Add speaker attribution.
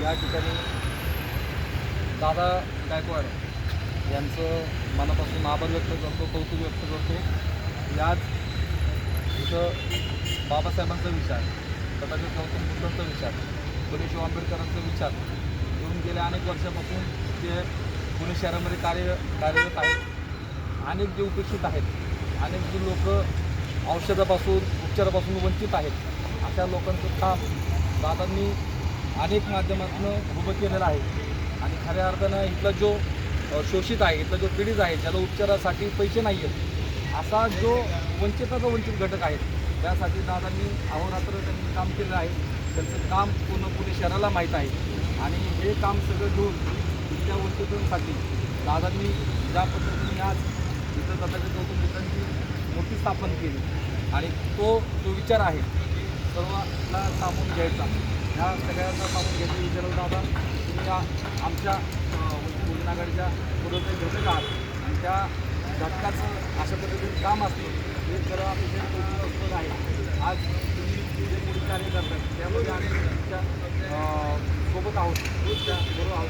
Speaker 1: या ठिकाणी दादा गायकवाड यांचं मनापासून आभार व्यक्त करतो कौतुक व्यक्त करतो. याच इथं बाबासाहेबांचा विचार तथागत गौतम बुद्धांचा विचार फुले शिव आंबेडकरांचा विचार येऊन गेल्या अनेक वर्षापासून ते पुणे शहरामध्ये कार्य कार्यरत आहेत. अनेक जे उपेक्षित आहेत अनेक जे लोक औषधापासून उपचारापासून वंचित आहेत अशा लोकांचं काम दादांनी अनेक माध्यमातून उभं केलेलं आहे. आणि खऱ्या अर्थानं इथला जो शोषित आहे इथला जो पीडित आहे ज्याला उपचारासाठी पैसे नाही आहेत असा जो वंचिताचा वंचित घटक आहे त्यासाठी दादांनी अहोरात्र त्यांनी काम केलं आहे. त्यांचं काम पूर्ण पुणे शहराला माहीत आहे. आणि हे काम सगळं घेऊन इथल्या वंचितांसाठी दादांनी ज्या पद्धतीने आज इथं दादाच्या गौतम मित्रांची मूर्ती स्थापन केली. आणि तो जो विचार आहे सर्वांना सामून घ्यायचा. ह्या सगळ्यांना सांगून घ्यायचा विचारलं दादा तुम्ही या आमच्या अ, वंचित आघाडीच्या घटक आहात. आणि त्या घटकाचं अशा पद्धतीने काम असतं. हे खरं अतिशय कौतुकास्पद आहे. आज तुम्ही जे पुढे कार्य करतात त्यामध्ये आम्ही तुमच्यासोबत आहोत त्या बरोबर आहोत.